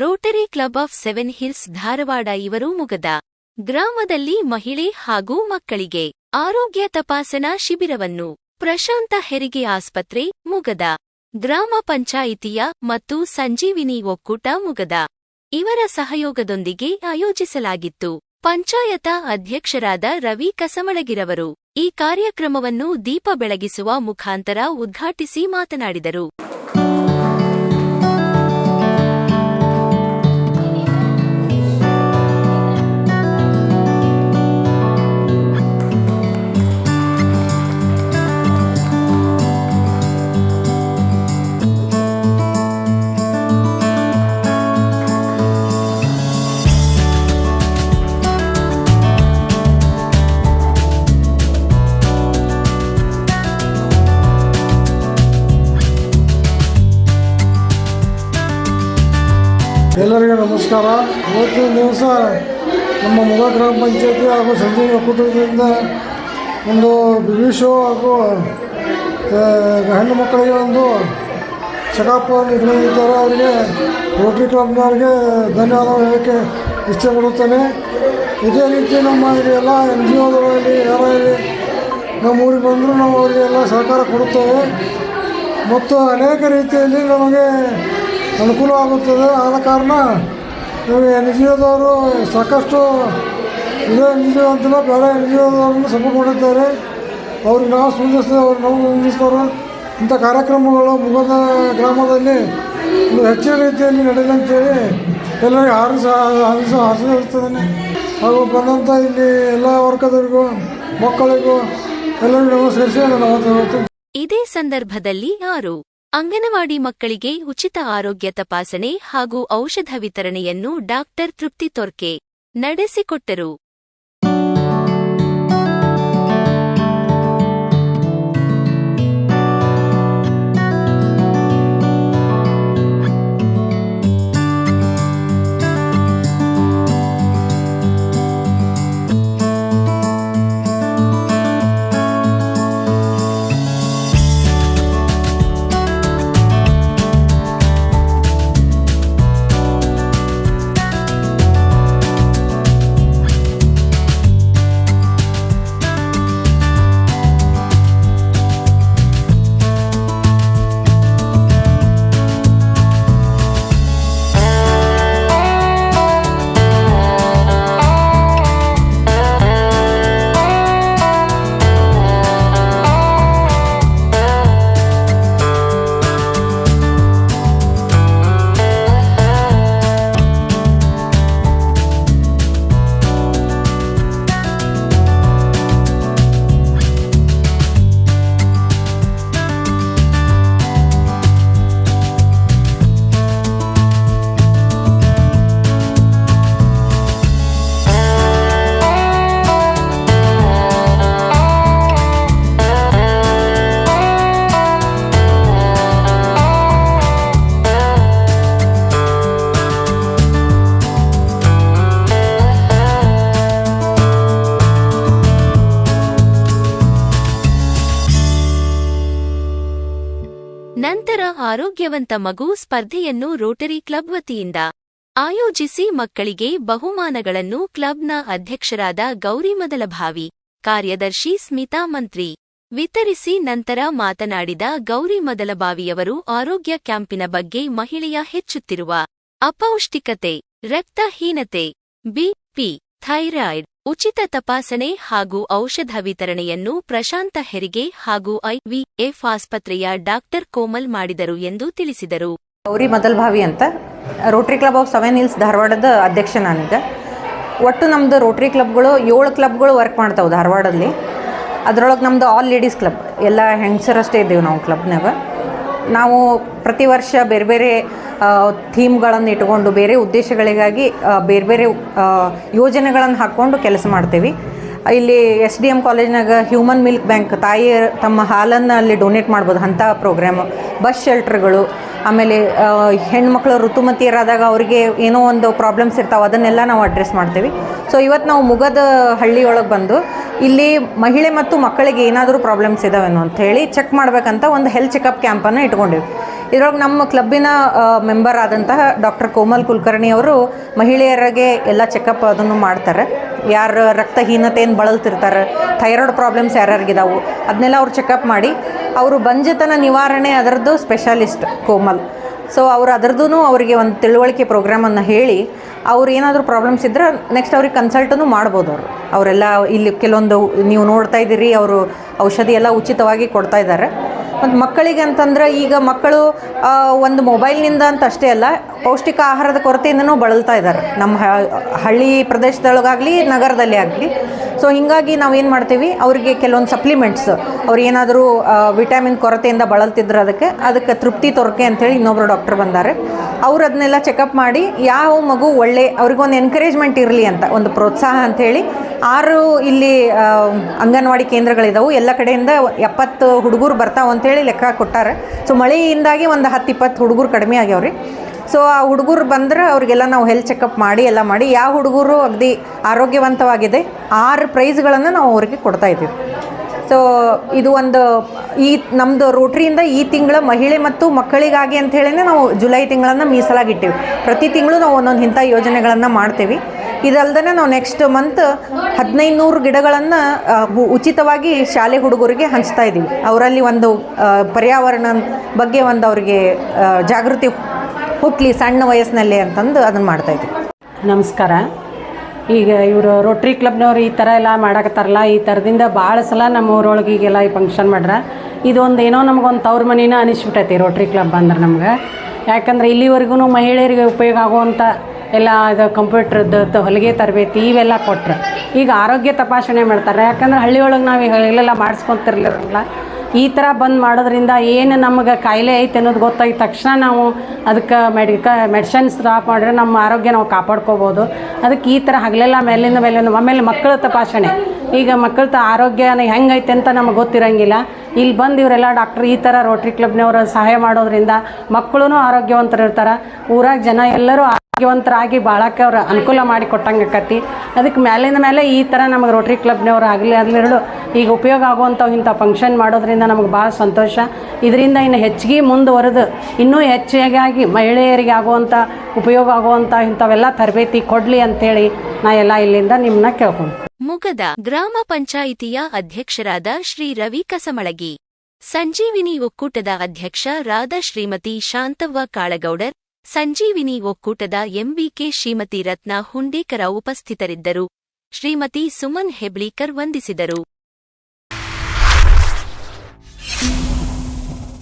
Rotary club of seven hills Dharwad ಇವರು ಮುಗದ. ಗ್ರಾಮದಲ್ಲಿ ಮಹಿಳೆ ಹಾಗೂ ಮಕ್ಕಳಿಗೆ ಆರೋಗ್ಯ ತಪಾಸಣಾ ಶಿಬಿರವನ್ನು ಪ್ರಶಾಂತ ಹೆರಿಗೆ ಆಸ್ಪತ್ರೆ ಮುಗದ. ಗ್ರಾಮ ಪಂಚಾಯಿತಿಯ ಮತ್ತು ಸಂಜೀವಿನಿ ಒಕ್ಕೂಟ ಮುಗದ. ಇವರ ಸಹಯೋಗದೊಂದಿಗೆ ಆಯೋಜಿಸಲಾಗಿತ್ತು. ಪಂಚಾಯತ ಅಧ್ಯಕ್ಷರಾದ ರವಿ ಕಸಮಳಗಿರವರು ಈ ಕಾರ್ಯಕ್ರಮವನ್ನು ದೀಪ ಬೆಳಗಿಸುವ ಮುಖಾಂತರ ಉದ್ಘಾಟಿಸಿ ಮಾತನಾಡಿದರು. ಎಲ್ಲರಿಗೂ ನಮಸ್ಕಾರ. ಇವತ್ತಿನ ದಿವಸ ನಮ್ಮ ಮುಗ ಗ್ರಾಮ ಪಂಚಾಯತಿ ಹಾಗೂ ಸಂಜೀವಿ ಒಕ್ಕೂಟದಿಂದ ಒಂದು ಬಿವಿ ಶೋ ಹಾಗೂ ಹೆಣ್ಣು ಮಕ್ಕಳಿಗೆ ಒಂದು ಚೆಕಪ್ ಇಟ್ಕೊಂಡಿದ್ದಾರೆ ಅವರಿಗೆ ರೋಟರಿ ಕ್ಲಬ್ನವರಿಗೆ ಧನ್ಯವಾದ ಹೇಳೋಕ್ಕೆ ಇಷ್ಟಪಡುತ್ತೇನೆ. ಪಡುತ್ತೇನೆ ಇದೇ ರೀತಿ ನಮ್ಮ ಇಲ್ಲಿ ಎಲ್ಲ ಎನ್ ಜಿ ಒದರಲ್ಲಿ ಯಾರೇ ನಮ್ಮ ಊರಿಗೆ ಬಂದರೂ ನಾವು ಅವರಿಗೆಲ್ಲ ಸಹಕಾರ ಕೊಡುತ್ತೇವೆ. ಮತ್ತು ಅನೇಕ ರೀತಿಯಲ್ಲಿ ನಮಗೆ ಅನುಕೂಲವಾಗುತ್ತದೆ ಆದ ಕಾರಣ ಎನ್ ಜಿ ಒದವರು ಸಾಕಷ್ಟು ಇದೇ ಎನ್ ಜಿ ಒ ಅಂತಿಲ್ಲ ಬೇರೆ ಎನ್ ಜಿ ಒದವರನ್ನು ಮಾಡಿದ್ದಾರೆ ಅವ್ರಿಗೆ ನಾವು ಸ್ಪಂದಿಸ್ತೇವೆ ಅವ್ರು ನಾವು ಸೂಚಿಸ್ತಾರೆ. ಇಂಥ ಕಾರ್ಯಕ್ರಮಗಳು ಮುಗದ ಗ್ರಾಮದಲ್ಲಿ ಒಂದು ಹೆಚ್ಚಿನ ರೀತಿಯಲ್ಲಿ ನಡೆಯಲಿ ಅಂತೇಳಿ ಎಲ್ಲರಿಗೂ ಹಾರಿಸ ಹಾರಿಸ ಹಾರಿಸಿರ್ತೇನೆ ಹಾಗೂ ಬಂದಂಥ ಇಲ್ಲಿ ಎಲ್ಲ ವರ್ಗದವರಿಗೂ, ಮಕ್ಕಳಿಗೂ ಎಲ್ಲರಿಗೂ ನಮಸ್ಕರಿಸಿ ನಾನು ಇದೇ ಸಂದರ್ಭದಲ್ಲಿ ಆರು. ಅಂಗನವಾಡಿ ಮಕ್ಕಳಿಗೆ ಉಚಿತ ಆರೋಗ್ಯ ತಪಾಸಣೆ ಹಾಗೂ ಔಷಧ ವಿತರಣೆಯನ್ನು ಡಾಕ್ಟರ್ ತೃಪ್ತಿ ತೊರ್ಕೆ ನಡೆಸಿಕೊಟ್ಟರು. ನಂತರ ಆರೋಗ್ಯವಂತ ಮಗು ಸ್ಪರ್ಧೆಯನ್ನು ರೋಟರಿ ಕ್ಲಬ್ ವತಿಯಿಂದ ಆಯೋಜಿಸಿ ಮಕ್ಕಳಿಗೆ ಬಹುಮಾನಗಳನ್ನು ಕ್ಲಬ್ನ ಅಧ್ಯಕ್ಷರಾದ ಗೌರಿ ಮೊದಲಭಾವಿ, ಕಾರ್ಯದರ್ಶಿ ಸ್ಮಿತಾ ಮಂತ್ರಿ ವಿತರಿಸಿ ನಂತರ ಮಾತನಾಡಿದ ಗೌರಿ ಮೊದಲಬಾವಿಯವರು ಆರೋಗ್ಯ ಕ್ಯಾಂಪಿನ ಬಗ್ಗೆ ಮಹಿಳೆಯ ಹೆಚ್ಚುತ್ತಿರುವ ಅಪೌಷ್ಟಿಕತೆ, ರಕ್ತಹೀನತೆ ಬಿಪಿ ಥೈರಾಯ್ಡ್ ಉಚಿತ ತಪಾಸಣೆ ಹಾಗೂ ಔಷಧ ವಿತರಣೆಯನ್ನು ಪ್ರಶಾಂತ ಹೆರಿಗೆ ಹಾಗೂ ಐವಿಎಫ್ ಆಸ್ಪತ್ರೆಯ ಡಾಕ್ಟರ್ ಕೋಮಲ್ ಮಾಡಿದರು ಎಂದು ತಿಳಿಸಿದರು. ಗೌರಿ ಮದಲ್ಭಾವಿ ಅಂತ. Rotary club of seven hills ಧಾರವಾಡದ ಅಧ್ಯಕ್ಷ ನಾನೀಗ. ಒಟ್ಟು ನಮ್ಮದು ರೋಟ್ರಿ ಕ್ಲಬ್ಗಳು ಏಳು ಕ್ಲಬ್ಗಳು ವರ್ಕ್ ಮಾಡ್ತಾವೆ ಧಾರವಾಡದಲ್ಲಿ ಅದರೊಳಗೆ ನಮ್ಮದು ಆಲ್ ಲೇಡೀಸ್ ಕ್ಲಬ್ ಎಲ್ಲ ಹೆಂಗಸರಷ್ಟೇ ಇದ್ದೀವಿ ನಾವು ಕ್ಲಬ್ನಾಗ ನಾವು ಪ್ರತಿ ವರ್ಷ ಬೇರೆ ಬೇರೆ ಥೀಮ್ಗಳನ್ನು ಇಟ್ಕೊಂಡು ಬೇರೆ ಉದ್ದೇಶಗಳಿಗಾಗಿ ಬೇರೆ ಬೇರೆ ಯೋಜನೆಗಳನ್ನು ಹಾಕ್ಕೊಂಡು ಕೆಲಸ ಮಾಡ್ತೇವೆ. ಇಲ್ಲಿ ಎಸ್ ಡಿ ಎಂ ಕಾಲೇಜ್ನಾಗ ಹ್ಯೂಮನ್ ಮಿಲ್ಕ್ ಬ್ಯಾಂಕ್ ತಾಯಿ ತಮ್ಮ ಹಾಲನ್ನು ಅಲ್ಲಿ ಡೊನೇಟ್ ಮಾಡ್ಬೋದು, ಅಂಥ ಪ್ರೋಗ್ರಾಮ್. ಬಸ್ ಶೆಲ್ಟ್ರ್ಗಳು, ಆಮೇಲೆ ಹೆಣ್ಮಕ್ಳು ಋತುಮತಿಯರಾದಾಗ ಅವರಿಗೆ ಏನೋ ಒಂದು ಪ್ರಾಬ್ಲಮ್ಸ್ ಇರ್ತಾವೆ, ಅದನ್ನೆಲ್ಲ ನಾವು ಅಡ್ರೆಸ್ ಮಾಡ್ತೀವಿ. ಸೊ ಇವತ್ತು ನಾವು ಮುಗದ ಹಳ್ಳಿಯೊಳಗೆ ಬಂದು, ಇಲ್ಲಿ ಮಹಿಳೆ ಮತ್ತು ಮಕ್ಕಳಿಗೆ ಏನಾದರೂ ಪ್ರಾಬ್ಲಮ್ಸ್ ಇದಾವೇನೋ ಅಂತ ಹೇಳಿ ಚೆಕ್ ಮಾಡಬೇಕಂತ ಒಂದು ಹೆಲ್ತ್ ಚೆಕಪ್ ಕ್ಯಾಂಪನ್ನು ಇಟ್ಕೊಂಡಿವಿ. ಇದ್ರೊಳಗೆ ನಮ್ಮ ಕ್ಲಬ್ಬಿನ ಮೆಂಬರ್ ಆದಂತಹ ಡಾಕ್ಟರ್ ಕೋಮಲ್ ಕುಲಕರ್ಣಿ ಅವರು ಮಹಿಳೆಯರಿಗೆ ಎಲ್ಲ ಚೆಕಪ್ ಅದನ್ನು ಮಾಡ್ತಾರೆ. ಯಾರು ರಕ್ತಹೀನತೆಯನ್ನು ಬಳಲ್ತಿರ್ತಾರೆ ಥೈರಾಯ್ಡ್ ಪ್ರಾಬ್ಲಮ್ಸ್ ಯಾರ್ಯಾರಿಗಿದಾವು ಅದನ್ನೆಲ್ಲ ಅವ್ರು ಚೆಕಪ್ ಮಾಡಿ, ಅವರು ಬಂಜತನ ನಿವಾರಣೆ ಅದರದ್ದು ಸ್ಪೆಷಲಿಸ್ಟ್ ಕೋಮಲ್. ಸೊ ಅವ್ರು ಅದರದ್ದು ಅವರಿಗೆ ಒಂದು ತಿಳುವಳಿಕೆ ಪ್ರೋಗ್ರಾಮನ್ನು ಹೇಳಿ, ಅವ್ರು ಏನಾದರೂ ಪ್ರಾಬ್ಲಮ್ಸ್ ಇದ್ದರೆ ನೆಕ್ಸ್ಟ್ ಅವ್ರಿಗೆ ಕನ್ಸಲ್ಟನ್ನು ಮಾಡ್ಬೋದು ಅವರು. ಅವರೆಲ್ಲ ಇಲ್ಲಿ ಕೆಲವೊಂದು, ನೀವು ನೋಡ್ತಾ ಇದ್ದೀರಿ, ಅವರು ಔಷಧಿ ಎಲ್ಲ ಉಚಿತವಾಗಿ ಕೊಡ್ತಾ ಇದ್ದಾರೆ. ಮತ್ತು ಮಕ್ಕಳಿಗೆ ಅಂತಂದ್ರೆ ಈಗ ಮಕ್ಕಳು ಒಂದು ಮೊಬೈಲ್ನಿಂದ ಅಂತ ಅಷ್ಟೇ ಅಲ್ಲ, ಪೌಷ್ಟಿಕ ಆಹಾರದ ಕೊರತೆಯಿಂದನೂ ಬಳಲ್ತಾ ಇದ್ದಾರೆ ನಮ್ಮ ಹಳ್ಳಿ ಪ್ರದೇಶದೊಳಗಾಗಲಿ, ನಗರದಲ್ಲಿ ಆಗಲಿ. ಸೊ ಹೀಗಾಗಿ ನಾವು ಏನು ಮಾಡ್ತೀವಿ? ಅವರಿಗೆ ಕೆಲವೊಂದು ಸಪ್ಲಿಮೆಂಟ್ಸ್ ಅವ್ರು ಏನಾದರೂ ವಿಟಮಿನ್ ಕೊರತೆಯಿಂದ ಬಳಲ್ತಿದ್ರು ಅದಕ್ಕೆ ಅದಕ್ಕೆ ತೃಪ್ತಿ ತೊರಕೆ ಅಂಥೇಳಿ ಇನ್ನೊಬ್ಬರು ಡಾಕ್ಟರ್ ಬಂದಾರೆ. ಅವ್ರು ಅದನ್ನೆಲ್ಲ ಚೆಕಪ್ ಮಾಡಿ, ಯಾವ ಮಗು ಒಳ್ಳೆ, ಅವ್ರಿಗೊಂದು ಎನ್ಕರೇಜ್ಮೆಂಟ್ ಇರಲಿ ಅಂತ, ಒಂದು ಪ್ರೋತ್ಸಾಹ ಅಂಥೇಳಿ ಆರು ಇಲ್ಲಿ ಅಂಗನವಾಡಿ ಕೇಂದ್ರಗಳಿದ್ದಾವೆ ಎಲ್ಲ ಕಡೆಯಿಂದ ಎಪ್ಪತ್ತು ಹುಡುಗರು ಬರ್ತಾವೆ ಅಂತೇಳಿ ಲೆಕ್ಕ ಕೊಟ್ಟಾರೆ. ಸೊ ಮಳೆಯಿಂದಾಗಿ ಒಂದು ಹತ್ತು ಇಪ್ಪತ್ತು ಹುಡುಗರು ಕಡಿಮೆ ಆಗ್ಯಾವ್ರಿ. ಸೊ ಆ ಹುಡುಗರು ಬಂದ್ರೆ ಅವ್ರಿಗೆಲ್ಲ ನಾವು ಹೆಲ್ತ್ ಚೆಕಪ್ ಮಾಡಿ, ಎಲ್ಲ ಮಾಡಿ, ಯಾವ ಹುಡುಗರು ಅಗದಿ ಆರೋಗ್ಯವಂತವಾಗಿದೆ, ಆರು ಪ್ರೈಸ್ಗಳನ್ನು ನಾವು ಅವರಿಗೆ ಕೊಡ್ತಾ ಇದ್ದೀವಿ. ಸೊ ಇದು ಒಂದು, ಈ ನಮ್ಮದು ರೋಟ್ರಿಯಿಂದ ಈ ತಿಂಗಳ ಮಹಿಳೆ ಮತ್ತು ಮಕ್ಕಳಿಗಾಗಿ ಅಂತ ಹೇಳಿನೇ ನಾವು ಜುಲೈ ತಿಂಗಳನ್ನು ಮೀಸಲಾಗಿಟ್ಟಿವಿ. ಪ್ರತಿ ತಿಂಗಳು ನಾವು ಒಂದೊಂದು ಇಂಥ ಯೋಜನೆಗಳನ್ನು ಮಾಡ್ತೀವಿ. ಇದಲ್ಲದೆ ನಾವು ನೆಕ್ಸ್ಟ್ ಮಂತ್ ಹದಿನೈದು ನೂರು ಗಿಡಗಳನ್ನು ಉಚಿತವಾಗಿ ಶಾಲೆ ಹುಡುಗರಿಗೆ ಹಂಚ್ತಾ ಇದ್ದೀವಿ. ಅವರಲ್ಲಿ ಒಂದು ಪರ್ಯಾವರಣ ಬಗ್ಗೆ ಒಂದು ಅವರಿಗೆ ಜಾಗೃತಿ ಹುಟ್ಟಲಿ ಸಣ್ಣ ವಯಸ್ಸಿನಲ್ಲಿ ಅಂತಂದು ಅದನ್ನು ಮಾಡ್ತಾ ಇದ್ದೀವಿ ನಮಸ್ಕಾರ. ಈಗ ಇವರು ರೋಟ್ರಿ ಕ್ಲಬ್ನವ್ರು ಈ ಥರ ಎಲ್ಲ ಮಾಡಕತ್ತಾರಲ್ಲ, ಈ ಥರದಿಂದ ಭಾಳ ಸಲ ನಮ್ಮ ಊರೊಳಗೆ ಈಗೆಲ್ಲ ಈ ಫಂಕ್ಷನ್ ಮಾಡ್ರ. ಇದೊಂದು ಏನೋ ನಮಗೊಂದು ತವ್ರ ಮನೇನ ಅನಿಸ್ಬಿಟ್ಟೈತಿ ರೋಟ್ರಿ ಕ್ಲಬ್ ಅಂದ್ರೆ ನಮ್ಗೆ. ಯಾಕಂದ್ರೆ ಇಲ್ಲಿವರೆಗೂ ಮಹಿಳೆಯರಿಗೆ ಉಪಯೋಗ ಆಗುವಂಥ ಎಲ್ಲ ಇದು ಕಂಪ್ಯೂಟ್ರದ್ದು ಹೊಲಿಗೆ ತರಬೇತಿ ಇವೆಲ್ಲ ಕೊಟ್ಟರೆ ಈಗ ಆರೋಗ್ಯ ತಪಾಸಣೆ ಮಾಡ್ತಾರೆ. ಯಾಕಂದ್ರೆ ಹಳ್ಳಿಯೊಳಗೆ ನಾವು ಈಗ ಇಲ್ಲೆಲ್ಲ ಮಾಡಿಸ್ಕೊಂತಿರ್ಲಿರಲ್ಲ. ಈ ಥರ ಬಂದು ಮಾಡೋದ್ರಿಂದ ಏನು ನಮಗೆ ಕಾಯಿಲೆ ಐತೆ ಅನ್ನೋದು ಗೊತ್ತಾಗಿದ ತಕ್ಷಣ ನಾವು ಅದಕ್ಕೆ ಮೆಡಿಕ ಮೆಡಿಸಿನ್ಸ್ ಸ್ಟಾಪ್ ಮಾಡಿದ್ರೆ ನಮ್ಮ ಆರೋಗ್ಯ ನಾವು ಕಾಪಾಡ್ಕೋಬೋದು. ಅದಕ್ಕೆ ಈ ಥರ ಹಗಲೆಲ್ಲ ಮೇಲಿಂದ ಮೇಲಿಂದ ಆಮೇಲೆ ಮಕ್ಕಳ ತಪಾಸಣೆ. ಈಗ ಮಕ್ಕಳ ತ ಆರೋಗ್ಯನ ಹೆಂಗೈತೆ ಅಂತ ನಮಗೆ ಗೊತ್ತಿರಂಗಿಲ್ಲ. ಇಲ್ಲಿ ಬಂದು ಇವರೆಲ್ಲ ಡಾಕ್ಟ್ರ್ ಈ ಥರ ರೋಟ್ರಿ ಕ್ಲಬ್ನವರು ಸಹಾಯ ಮಾಡೋದ್ರಿಂದ ಮಕ್ಕಳು ಆರೋಗ್ಯವಂತರು ಇರ್ತಾರೆ ಊರಾಗ ಜನ ಎಲ್ಲರೂ ಆರೋಗ್ಯವಂತರಾಗಿ ಬಾಳಕ್ಕೆ ಅವ್ರು ಅನುಕೂಲ ಮಾಡಿ ಕೊಟ್ಟಂಗೆ ಆಕತಿ. ಅದಕ್ಕೆ ಮೇಲಿಂದ ಮೇಲೆ ಈ ಥರ ನಮಗೆ ರೋಟ್ರಿ ಕ್ಲಬ್ನವ್ರು ಆಗಲಿ ಅದ್ಲಿರಳು ಈಗ ಉಪಯೋಗ ಆಗುವಂಥವು ಇಂಥ ಫಂಕ್ಷನ್ ಮಾಡೋದ್ರಿಂದ ನಮಗೆ ಭಾಳ ಸಂತೋಷ. ಇದರಿಂದ ಇನ್ನು ಹೆಚ್ಚಿಗೆ ಮುಂದುವರೆದು ಇನ್ನೂ ಹೆಚ್ಚಾಗಿ ಮಹಿಳೆಯರಿಗೆ ಆಗುವಂಥ ಉಪಯೋಗ ಆಗುವಂಥ ಇಂಥವೆಲ್ಲ ತರಬೇತಿ ಕೊಡಲಿ ಅಂಥೇಳಿ ನಾ ಎಲ್ಲ ಇಲ್ಲಿಂದ ನಿಮ್ಮನ್ನ ಕೇಳ್ಕೊಂಡು ಮುಗದ ಗ್ರಾಮ ಪಂಚಾಯಿತಿಯ ಅಧ್ಯಕ್ಷರಾದ ಶ್ರೀ ರವಿ ಕಸಮಳಗಿ. ಸಂಜೀವಿನಿ ಒಕ್ಕೂಟದ ಅಧ್ಯಕ್ಷ ರಾಧ ಶ್ರೀಮತಿ ಶಾಂತವ್ವ ಕಾಳಗೌಡರ್ ಸಂಜೀವಿನಿ ಒಕ್ಕೂಟದ ಎಂಬಿಕೆ ಶ್ರೀಮತಿ ರತ್ನ ಹುಂಡೇಕರ ಉಪಸ್ಥಿತರಿದ್ದರು. ಶ್ರೀಮತಿ ಸುಮನ್ ಹೆಬ್ಳೀಕರ್ ವಂದಿಸಿದರು.